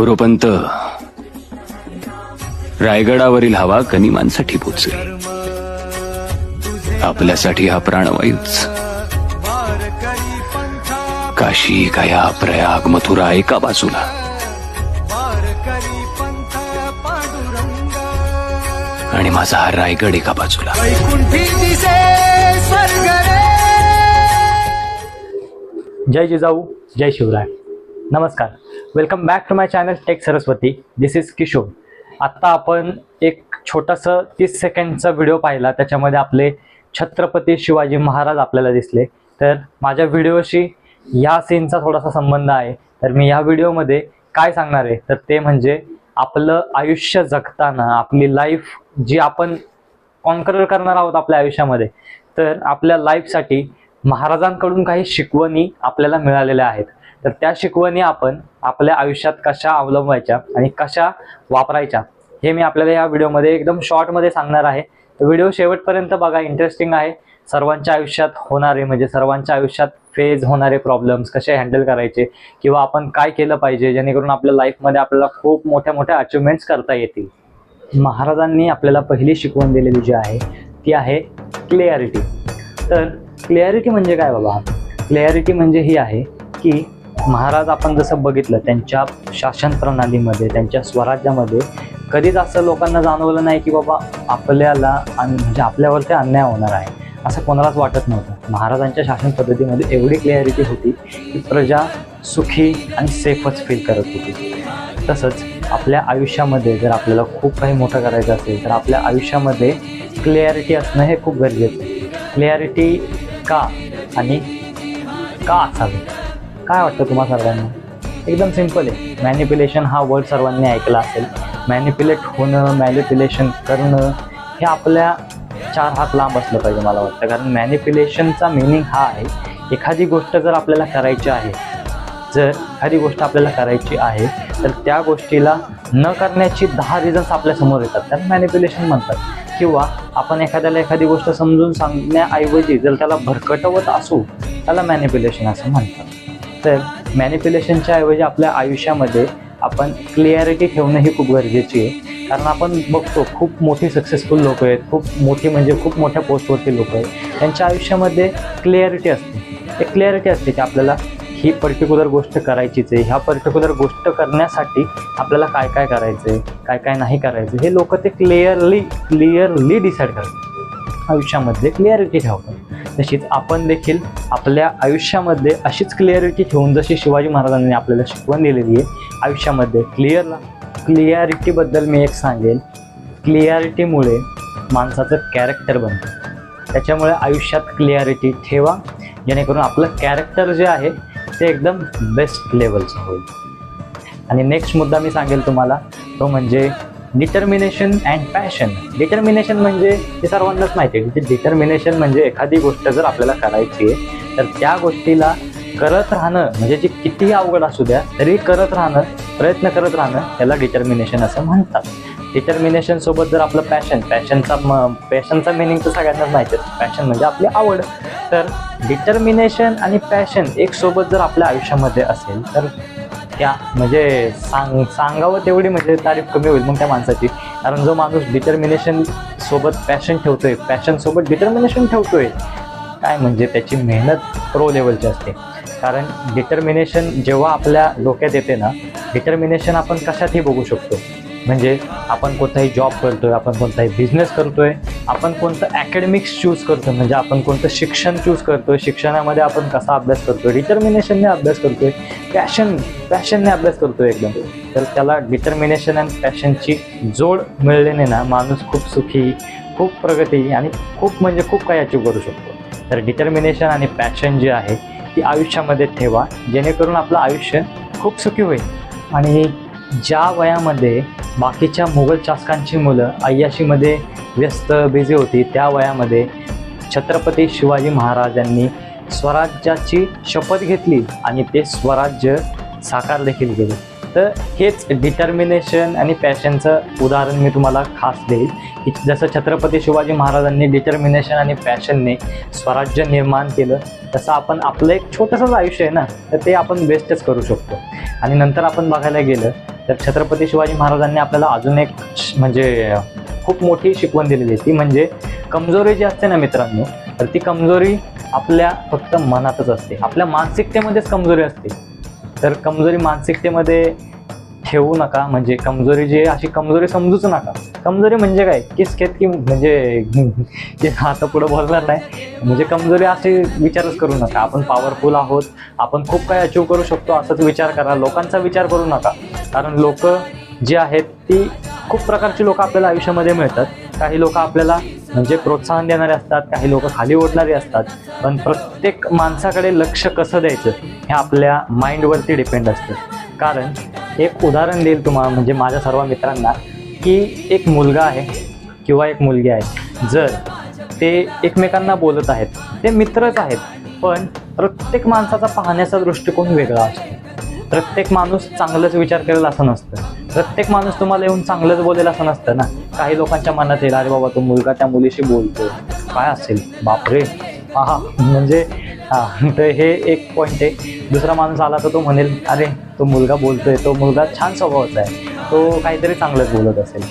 गौरवपंत रायगडावरील हवा गनिमांसाठी पोचली. आपल्यासाठी हा प्राणवायूच. काशी काया प्रयाग मथुरा एका बाजूला? आणि माझा हा रायगड एका बाजूला. जय जिजाऊ जय शिवराय. नमस्कार. Welcome back to my channel tech Saraswati this is Kishore आत्ता आपण एक छोटासा तीस सेकंडचा व्हिडिओ पाहिला. त्याच्यामध्ये आपले छत्रपती शिवाजी महाराज आपल्याला दिसले. तर माझ्या व्हिडिओशी ह्या सीनचा थोडासा संबंध आहे. तर मी या व्हिडिओमध्ये काय सांगणार आहे? तर ते म्हणजे आपलं आयुष्य जगताना आपली लाईफ जी आपण कॉन्करर करणार आहोत आपल्या आयुष्यामध्ये तर आपल्या लाईफसाठी महाराजांकडून काही शिकवणी आपल्याला मिळालेल्या आहेत. तर त्या शिकवणी आपण आपल्या आयुष्यात कशा अवलंबायच्या आणि कशा वापरायच्या हे मी आपल्याला या व्हिडिओमध्ये एकदम शॉर्टमध्ये सांगणार आहे. तर व्हिडिओ शेवटपर्यंत बघा इंटरेस्टिंग आहे. सर्वांच्या आयुष्यात होणारे म्हणजे सर्वांच्या आयुष्यात फेज होणारे प्रॉब्लेम्स कसे हँडल करायचे किंवा आपण काय केलं पाहिजे जेणेकरून आपल्या लाईफमध्ये आपल्याला खूप मोठ्या मोठ्या अचिव्हमेंट्स करता येतील. महाराजांनी आपल्याला पहिली शिकवण दिलेली जी आहे ती आहे क्लिअरिटी तर क्लिअरिटी म्हणजे काय बाबा? क्लिअरिटी म्हणजे ही आहे की महाराज आपण जसं बघितलं त्यांच्या शासन प्रणालीमध्ये त्यांच्या स्वराज्यामध्ये कधीच असं लोकांना जाणवलं नाही की बाबा आपल्याला आणि म्हणजे आपल्यावरती अन्याय होणार आहे. असं कोणालाच वाटत नव्हतं. महाराजांच्या शासन पद्धतीमध्ये एवढी क्लिअरिटी होती की प्रजा सुखी आणि सेफच फील करत होती. तसंच आपल्या आयुष्यामध्ये जर आपल्याला खूप काही मोठं करायचं असेल तर आपल्या आयुष्यामध्ये क्लिअरिटी असणं हे खूप गरजेचं आहे. क्लिअरिटी का आणि का असावी? काय वाटतं तुम्हा सर्वांना? एकदम सिंपल आहे. मॅनिप्युलेशन हा वर्ड सर्वांनी ऐकला असेल. मॅनिप्युलेट होणं मॅनिप्युलेशन करणं हे आपल्या चार हात लांब असलं पाहिजे मला वाटतं. कारण मॅनिप्युलेशनचा मिनिंग हा आहे एखादी गोष्ट जर आपल्याला करायची आहे जर एखादी गोष्ट आपल्याला करायची आहे तर त्या गोष्टीला न करण्याची दहा रिझन्स आपल्यासमोर येतात. त्याला मॅनिप्युलेशन म्हणतात. किंवा आपण एखाद्याला एखादी गोष्ट समजून सांगण्याऐवजी जर त्याला भरकटवत असू त्याला मॅनिप्युलेशन असं म्हणतात. तर मॅनिप्युलेशनच्या ऐवजी आपल्या आयुष्यामध्ये आपण क्लिअरिटी ठेवणं ही खूप गरजेची आहे. कारण आपण बघतो खूप मोठी सक्सेसफुल लोक आहेत खूप मोठी म्हणजे खूप मोठ्या पोस्टवरती लोक आहेत. त्यांच्या आयुष्यामध्ये क्लिअरिटी असते. एक क्लिअरिटी असते की आपल्याला ही पर्टिक्युलर गोष्ट करायचीच आहे. ह्या पर्टिक्युलर गोष्ट करण्यासाठी आपल्याला काय काय करायचं आहे काय काय नाही करायचं हे लोक ते क्लिअरली क्लिअरली डिसाईड करतात. आयुष्यामध्ये क्लिअरिटी ठेवतात. तशीच आपण देखील आपल्या आयुष्यामध्ये अशीच क्लिअरिटी ठेवून जशी शिवाजी महाराजांनी आपल्याला शिकवण दिलेली आहे आयुष्यामध्ये क्लिअर क्लिअरिटीबद्दल मी एक सांगेन. क्लिअरिटीमुळे माणसाचं कॅरेक्टर बनतं. त्याच्यामुळे आयुष्यात क्लिअरिटी ठेवा जेणेकरून आपलं कॅरेक्टर जे आहे ते एकदम बेस्ट लेवलचं होईल. आणि नेक्स्ट मुद्दा मी सांगेल तुम्हाला तो म्हणजे डिटर्मिनेशन अँड पॅशन डिटर्मिनेशन म्हणजे हे सर्वांनाच माहिती आहे. म्हणजे की डिटर्मिनेशन म्हणजे एखादी गोष्ट जर आपल्याला करायची आहे तर त्या गोष्टीला करत राहणं म्हणजे जी कितीही अवघड असू द्या तरी करत राहणं प्रयत्न करत राहणं त्याला डिटर्मिनेशन असं म्हणतात. डिटर्मिनेशन सोबत जर आपलं पॅशन पॅशनचा म पॅशनचा मिनिंग तर सगळ्यांनाच माहिती आहे. पॅशन म्हणजे आपली आवड. तर डिटर्मिनेशन आणि पॅशन एक सोबत जर आपल्या आयुष्यामध्ये असेल तर त्या म्हणजे सांग सांगावं तेवढी म्हणजे तारीफ कमी होईल मग त्या माणसाची. कारण जो माणूस डिटर्मिनेशन सोबत पॅशन ठेवतोय पॅशन सोबत डिटर्मिनेशन ठेवतोय काय म्हणजे त्याची मेहनत प्रो लेवलची असते. कारण डिटर्मिनेशन जेव्हा आपल्या डोक्यात येते ना डिटर्मिनेशन आपण कशातही बघू शकतो. म्हणजे आपण कोणताही जॉब करतोय आपण कोणताही बिझनेस करतोय आपण कोणतं अकॅडमिक्स चूज करतोय म्हणजे आपण कोणतं शिक्षण चूज करतोय शिक्षणामध्ये आपण कसा अभ्यास करतोय डिटर्मिनेशनने अभ्यास करतोय पॅशन पॅशनने अभ्यास करतोय एकदम. तर त्याला डिटर्मिनेशन अँड पॅशनची जोड मिळल्याने ना माणूस खूप सुखी खूप प्रगती आणि खूप म्हणजे खूप काही अचीव करू शकतो. तर डिटर्मिनेशन आणि पॅशन जी आहे ती आयुष्यामध्ये ठेवा जेणेकरून आपलं आयुष्य खूप सुखी होईल. आणि ज्या वयामध्ये बाकीच्या मुघल शासकांची मुलं अय्याशीमध्ये व्यस्त बिझी होती. त्या वयामध्ये छत्रपती शिवाजी महाराजांनी स्वराज्याची शपथ घेतली आणि ते स्वराज्य साकार देखील केले. तर हेच डिटर्मिनेशन आणि पॅशनचं उदाहरण मी तुम्हाला खास देईल. की जसं छत्रपती शिवाजी महाराजांनी डिटर्मिनेशन आणि पॅशनने स्वराज्य निर्माण केलं तसं आपण आपलं एक छोटंसंच आयुष्य आहे ना तर ते आपण बेस्टच करू शकतो. आणि नंतर आपण बघायला गेलं तर छत्रपती शिवाजी महाराजांनी आपल्याला अजून एक म्हणजे खूप मोठी शिकवण दिलेली आहे. ती म्हणजे कमजोरी जी असते ना मित्रांनो तर ती कमजोरी आपल्या फक्त मनातच असते. आपल्या मानसिकतेमध्येच कमजोरी असते. तर कमजोरी मानसिकतेमध्ये ठेवू नका. म्हणजे कमजोरी जी अशी कमजोरी समजूच नका. कमजोरी म्हणजे काय? किस खेत की म्हणजे आता पुढं बोलणार नाही. म्हणजे कमजोरी असे विचारच करू नका. आपण पॉवरफुल आहोत. आपण खूप काही अचीव करू शकतो असाच विचार करा. लोकांचा विचार करू नका. कारण लोक जी आहेत ती खूप प्रकारची लोक आपल्याला आयुष्यामध्ये मिळतात. काही लोक आपल्याला म्हणजे प्रोत्साहन देणारे असतात काही लोक खाली ओढणारे असतात. पण प्रत्येक माणसाकडे लक्ष कसं द्यायचं हे आपल्या माइंडवरती डिपेंड असतं. कारण एक उदाहरण देईल तुम्हाला म्हणजे माझ्या सर्व मित्रांना की एक मुलगा आहे किंवा एक मुलगी आहे. जर ते एकमेकांना बोलत आहेत ते मित्रच आहेत पण प्रत्येक माणसाचा पाहण्याचा दृष्टिकोन वेगळा असतो. प्रत्येक माणूस चांगलंच विचार करेल असं नसतं. प्रत्येक माणूस तुम्हाला येऊन चांगलंच बोलेल असं नसतं ना. काही लोकांच्या मनात येईल अरे बाबा तो मुलगा त्या मुलीशी बोलतो काय असेल? बापरे. हा म्हणजे हा. तर हे एक पॉईंट आहे. दुसरा माणूस आला तर तो म्हणेल अरे तो मुलगा बोलतोय. तो मुलगा छान स्वभावाचा आहे. तो काहीतरी चांगलंच बोलत असेल.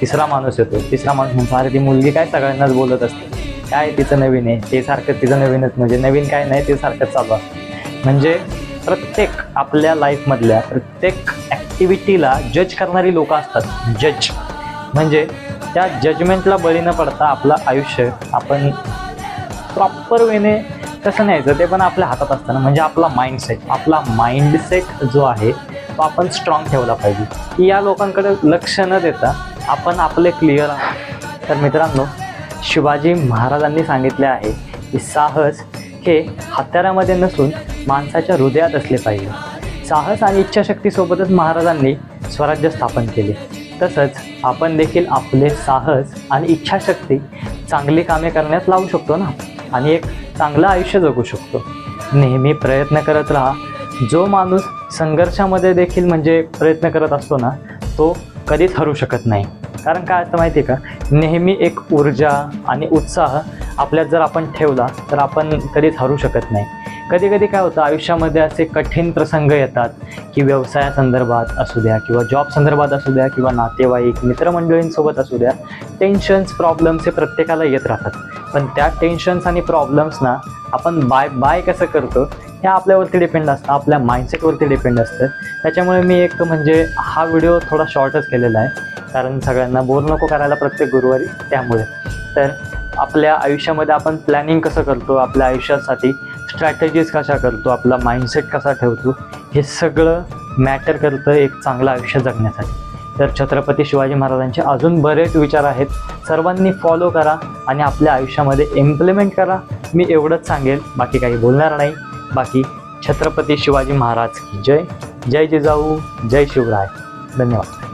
तिसरा माणूस येतो. तिसरा माणूस म्हणतो अरे ती मुलगी काय सगळ्यांनाच बोलत असते? काय तिचं नवीन आहे? ते सारखं तिचं नवीनच म्हणजे नवीन काय नाही ते सारखंच चालू असतं. म्हणजे प्रत्येक आपल्या लाईफमधल्या प्रत्येक ॲक्टिव्हिटीला जज करणारी लोक असतात. जज म्हणजे त्या जजमेंटला बळी न पडता आपलं आयुष्य आपण प्रॉपर वेने कसं न्यायचं ते पण आपल्या हातात असतं ना. म्हणजे आपला माइंडसेट आपला माइंडसेट जो आहे तो आपण स्ट्रॉंग ठेवला पाहिजे. की या लोकांकडे लक्ष न देता आपण आपले क्लिअर आहोत. तर मित्रांनो शिवाजी महाराजांनी सांगितले आहे की साहस हे हत्यारामध्ये नसून माणसाच्या हृदयात असले पाहिजे. साहस आणि इच्छाशक्तीसोबतच महाराजांनी स्वराज्य स्थापन केले. तसंच आपण देखील आपले साहस आणि इच्छाशक्ती चांगली कामे करण्यात लावू शकतो ना? आणि एक चांगलं आयुष्य जगू शकतो. नेहमी प्रयत्न करत राहा. जो माणूस संघर्षामध्ये देखील म्हणजे प्रयत्न करत असतो ना तो कधीच हरू शकत नाही. कारण काय असतं माहिती आहे का? नेहमी एक ऊर्जा आणि उत्साह आपल्यात जर आपण ठेवला तर आपण कधीच हरू शकत नाही. कधी कधी काय होतं आयुष्यामध्ये असे कठीण प्रसंग येतात की व्यवसायासंदर्भात असू द्या किंवा जॉब संदर्भात असू द्या किंवा नातेवाईक मित्रमंडळींसोबत असू द्या टेन्शन्स प्रॉब्लेम्स हे प्रत्येकाला येत राहतात. पण त्या टेन्शन्स आणि प्रॉब्लेम्सना आपण बाय बाय कसं करतो हे आपल्यावरती डिपेंड असतं आपल्या माइंडसेटवरती डिपेंड असतं. त्याच्यामुळे मी एक म्हणजे हा व्हिडिओ थोडा शॉर्टच केलेला आहे. कारण सगळ्यांना बोर नको करायला प्रत्येक गुरुवारी त्यामुळे. तर आपल्या आयुष्यामध्ये आपण प्लॅनिंग कसं करतो आपल्या आयुष्यासाठी स्ट्रॅटेजीज कशा करतो आपला माइंडसेट कसा ठेवतो हे सगळं मॅटर करतं एक चांगलं आयुष्य जगण्यासाठी. तर छत्रपती शिवाजी महाराजांचे अजून बरेच विचार आहेत. सर्वांनी फॉलो करा आणि आपल्या आयुष्यामध्ये इम्प्लिमेंट करा. मी एवढंच सांगेल बाकी काही बोलणार नाही. बाकी छत्रपती शिवाजी महाराज की जय. जय जिजाऊ जय शिवराय. धन्यवाद.